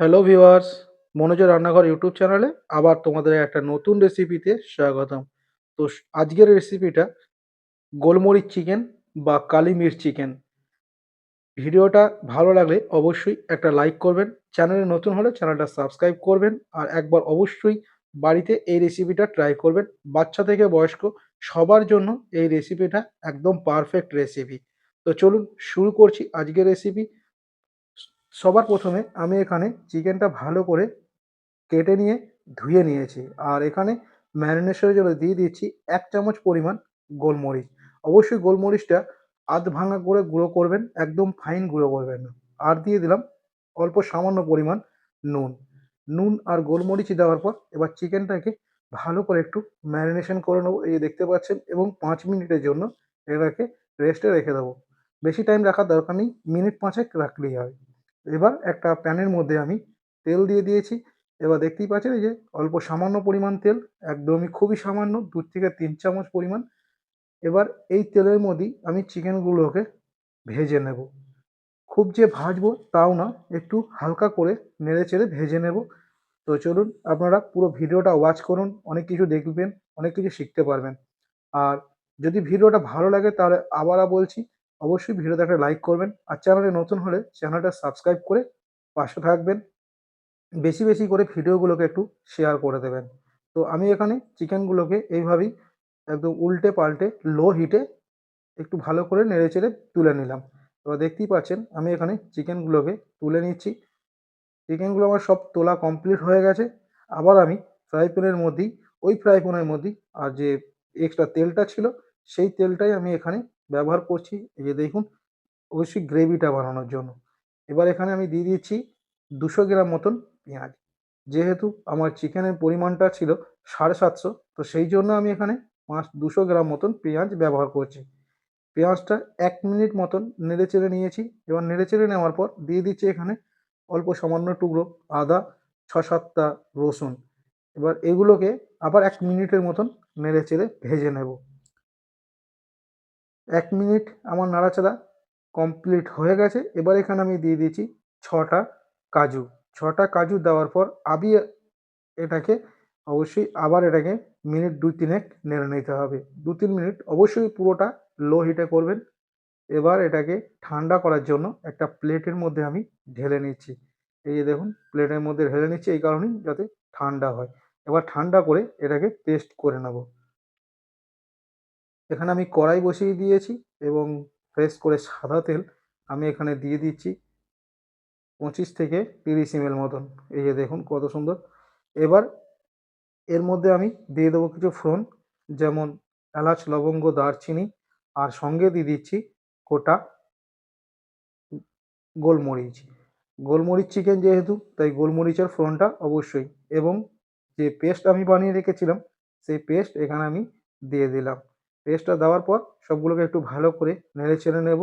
Hello viewers Manoj রান্নাঘর YouTube চ্যানেলে আবার তোমাদের একটা নতুন রেসিপিতে স্বাগতম। তো আজকের রেসিপিটা গোলমরিচ চিকেন বা কালি মির্চ চিকেন। ভিডিওটা ভালো লাগলে অবশ্যই একটা লাইক করবেন, চ্যানেলে নতুন হলে চ্যানেলটা সাবস্ক্রাইব করবেন আর একবার অবশ্যই বাড়িতে এই রেসিপিটা ট্রাই করবেন। বাচ্চা থেকে বয়স্ক সবার জন্য এই রেসিপিটা একদম পারফেক্ট রেসিপি। তো চলুন শুরু করছি আজকের রেসিপি। সবার প্রথমে আমি এখানে চিকেনটা ভালো করে কেটে নিয়ে ধুয়ে নিয়েছি। আর এখানে ম্যারিনেশনের জন্য দিয়ে দিচ্ছি এক চামচ পরিমাণ গোলমরিচ। অবশ্যই গোলমরিচটা আধ ভাঙা করে গুঁড়ো করবেন, একদম ফাইন গুঁড়ো করবেন না। আর দিয়ে দিলাম অল্প সামান্য পরিমাণ নুন। নুন আর গোলমরিচ দেওয়ার পর এবার চিকেনটাকে ভালো করে একটু ম্যারিনেশন করে নেব, এই দেখতে পাচ্ছেন, এবং পাঁচ মিনিটের জন্য এটাকে রেস্টে রেখে দেবো। বেশি টাইম রাখার দরকার নেই, মিনিট পাঁচেক রাখলেই হয়। এবার একটা প্যানের মধ্যে আমি তেল দিয়ে দিয়েছি। এবার দেখতেই পাচ্ছেন এই যে অল্প সামান্য পরিমাণ তেল, একদমই খুবই সামান্য, দু থেকে তিন চামচ পরিমাণ। এবার এই তেলের মধ্যেই আমি চিকেনগুলোকে ভেজে নেব। খুব যে ভাজবো তাও না, একটু হালকা করে নেড়ে চেড়ে ভেজে নেব। তো চলুন, আপনারা পুরো ভিডিওটা ওয়াচ করুন, অনেক কিছু দেখবেন, অনেক কিছু শিখতে পারবেন। আর যদি ভিডিওটা ভালো লাগে তাহলে আবারও বলছি অবশ্যই ভিডিওতে একটা লাইক করবেন। আর চ্যানেলে নতুন হলে চ্যানেলটা সাবস্ক্রাইব করে পাশে থাকবেন। বেশি বেশি করে ভিডিওগুলোকে একটু শেয়ার করে দেবেন। তো আমি এখানে চিকেনগুলোকে এইভাবেই একদম উল্টে পাল্টে লো হিটে একটু ভালো করে নেড়ে চেড়ে তুলে নিলাম। এবার দেখতেই পাচ্ছেন, আমি এখানে চিকেনগুলোকে তুলে নিচ্ছি। চিকেনগুলো আমার সব তোলা কমপ্লিট হয়ে গেছে। আবার আমি ফ্রাই প্যানের মধ্যেই, ওই ফ্রাই প্যানের মধ্যেই আর যে এক্সট্রা তেলটা ছিল, সেই তেলটাই আমি এখানে ব্যবহার করছি। এই যে দেখুন, অবশ্যই গ্রেভিটা বানানোর জন্য। এবার এখানে আমি দিয়ে দিচ্ছি দুশো গ্রাম মতন পেঁয়াজ। যেহেতু আমার চিকেনের পরিমাণটা ছিল সাড়ে সাতশো, তো সেই জন্য আমি এখানে পাঁচ, দুশো গ্রাম মতন পেঁয়াজ ব্যবহার করছি। পেঁয়াজটা এক মিনিট মতন নেড়ে চেড়ে নিয়েছি। এবার নেড়ে চেড়ে নেওয়ার পর দিয়ে দিচ্ছি এখানে অল্প সামান্য টুকরো আদা, ছ সাতটা রসুন। এবার এগুলোকে আবার এক মিনিটের মতন নেড়ে চেড়ে ভেজে নেব। এক মিনিট আমার নাড়াচাড়া কমপ্লিট হয়ে গেছে। এবার এখানে আমি দিয়ে দিয়েছি ছটা কাজু। ছটা কাজু দেওয়ার পর আমি এটাকে অবশ্যই আবার এটাকে মিনিট দুই তিনেক নেড়ে নিতে হবে। দু তিন মিনিট অবশ্যই পুরোটা লো হিটে করবেন। এবার এটাকে ঠান্ডা করার জন্য একটা প্লেটের মধ্যে আমি ঢেলে নিচ্ছি। এই যে দেখুন প্লেটের মধ্যে ঢেলে নিচ্ছি, এই কারণেই যাতে ঠান্ডা হয়। এবার ঠান্ডা করে এটাকে পেস্ট করে নেব। এখানে আমি কড়াই বসিয়ে দিয়েছি এবং ফ্রেশ করে সাদা তেল আমি এখানে দিয়ে দিচ্ছি পঁচিশ থেকে তিরিশ এম মতন। এই যে দেখুন কত সুন্দর। এবার এর মধ্যে আমি দিয়ে দেবো কিছু ফোড়ন, যেমন এলাচ, লবঙ্গ, দারচিনি, আর সঙ্গে দিয়ে দিচ্ছি গোটা গোলমরিচ। গোলমরিচ চিকেন যেহেতু, তাই গোলমরিচের ফোড়নটা অবশ্যই। এবং যে পেস্ট আমি বানিয়ে রেখেছিলাম, সেই পেস্ট এখানে আমি দিয়ে দিলাম। পেস্টটা দেওয়ার পর সবগুলোকে একটু ভালো করে নেড়ে চেড়ে নেব।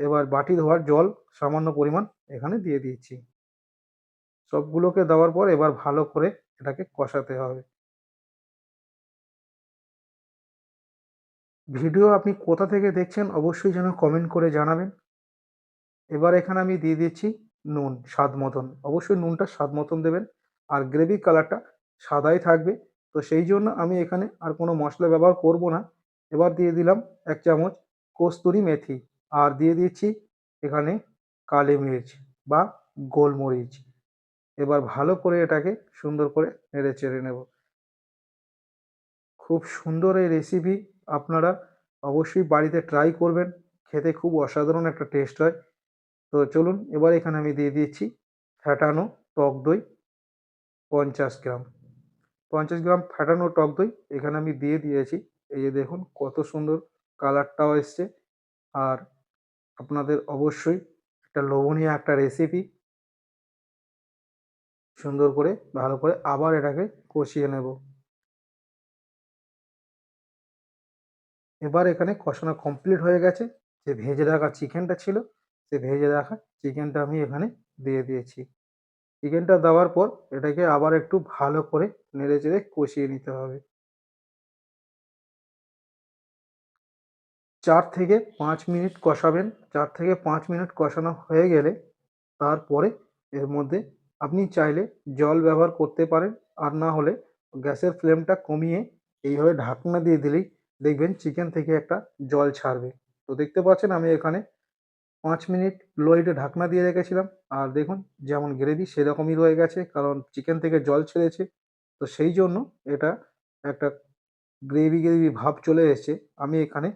এবার বাটি ধোয়ার জল সামান্য পরিমাণ এখানে দিয়ে দিয়েছি সবগুলোকে দেওয়ার পর এবার ভালো করে এটাকে কষাতে হবে। ভিডিও আপনি কোথা থেকে দেখছেন অবশ্যই যেন কমেন্ট করে জানাবেন। এবার এখানে আমি দিয়ে দিচ্ছি নুন, স্বাদ মতন। অবশ্যই নুনটা স্বাদ মতন দেবেন আর গ্রেভি কালারটা সাদাই থাকবে। তো সেই জন্য আমি এখানে আর কোনো মশলা ব্যবহার করব না। এবার দিয়ে দিলাম এক চামচ কস্তুরি মেথি আর দিয়ে দিচ্ছি এখানে কালি মির্চ বা গোলমরিচ। এবার ভালো করে এটাকে সুন্দর করে নেড়ে চেড়ে নেব। খুব সুন্দর এই রেসিপি আপনারা অবশ্যই বাড়িতে ট্রাই করবেন, খেতে খুব অসাধারণ একটা টেস্ট হয়। তো চলুন এবার এখানে আমি দিয়ে দিচ্ছি ফ্যাটানো টক দই পঞ্চাশ গ্রাম। পঞ্চাশ গ্রাম ফ্যাটানো টক দই এখানে আমি দিয়ে দিয়েছি। এই যে দেখুন, কত সুন্দর কালারটাও এসছে। আর আপনাদের অবশ্যই একটা লোভনীয় একটা রেসিপি সুন্দর করে, ভালো করে আবার এটাকে কষিয়ে নেব। এবার এখানে কষানো কমপ্লিট হয়ে গেছে। যে ভেজে রাখা চিকেনটা ছিল, সে ভেজে রাখা চিকেনটা আমি এখানে দিয়ে দিয়েছি। চিকেনটা দেওয়ার পর এটাকে আবার একটু ভালো করে নেড়ে চেড়ে কষিয়ে নিতে হবে। চার থেকে পাঁচ মিনিট কষাবেন। চার থেকে পাঁচ মিনিট কষানো হয়ে গেলে তারপরে এর মধ্যে আপনি চাইলে জল ব্যবহার করতে পারেন। আর না হলে গ্যাসের ফ্লেমটা কমিয়ে এইভাবে ঢাকনা দিয়ে দিলেই দেখবেন চিকেন থেকে একটা জল ছাড়বে। তো দেখতে পাচ্ছেন আমি এখানে পাঁচ মিনিট লো হিটে ঢাকনা দিয়ে রেখেছিলাম। আর দেখুন যেমন গ্রেভি সেরকমই রয়ে গেছে, কারণ চিকেন থেকে জল ছেড়েছে। তো সেই জন্য এটা একটা গ্রেভি গ্রেভি ভাব চলে এসেছে। আমি এখানে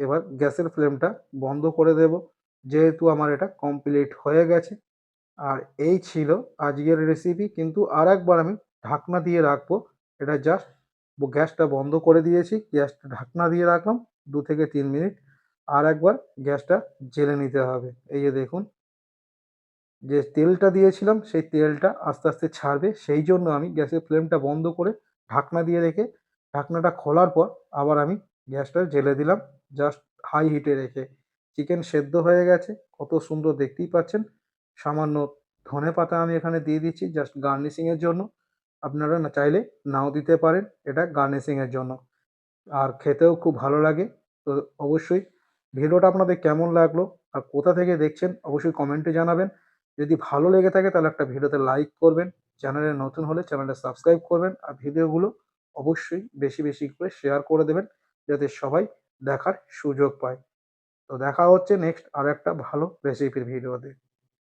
এবার গ্যাসের ফ্লেমটা বন্ধ করে দেব। যেহেতু আমার এটা কমপ্লিট হয়ে গেছে। আর এই ছিল আজকের রেসিপি কিন্তু আর একবার আমি ঢাকনা দিয়ে রাখব। এটা জাস্ট গ্যাসটা বন্ধ করে দিয়েছি। গ্যাসটা ঢাকনা দিয়ে রাখলাম দু থেকে তিন মিনিট। আর একবার গ্যাসটা জেলে নিতে হবে। এই যে দেখুন, যে তেলটা দিয়েছিলাম সেই তেলটা আস্তে আস্তে ছাড়বে। সেই জন্য আমি গ্যাসের ফ্লেমটা বন্ধ করে ঢাকনা দিয়ে রেখে ঢাকনাটা খোলার পর আবার আমি গ্যাসটা জেলে দিলাম। জাস্ট হাই হিটে রেখে। চিকেন সেদ্ধ হয়ে গেছে। কত সুন্দর দেখতেই পাচ্ছেন। সামান্য ধনে পাতা আমি এখানে দিয়ে দিচ্ছি। জাস্ট গার্নিশিংয়ের জন্য। আপনারা না চাইলে নাও দিতে পারেন। এটা গার্নিশিংয়ের জন্য। আর খেতেও খুব ভালো লাগে। তো অবশ্যই ভিডিওটা আপনাদের কেমন লাগল আর কোথা থেকে দেখছেন অবশ্যই কমেন্টে জানাবেন। যদি ভালো লেগে থাকে তাহলে একটা ভিডিওতে লাইক করবেন। চ্যানেলে নতুন হলে চ্যানেলটা সাবস্ক্রাইব করবেন। আর ভিডিওগুলো অবশ্যই বেশি বেশি করে শেয়ার করে দেবেন। যাতে সবাই দেখার সুযোগ পায়। তো দেখা হচ্ছে নেক্সট আর একটা ভালো রেসিপির ভিডিওতে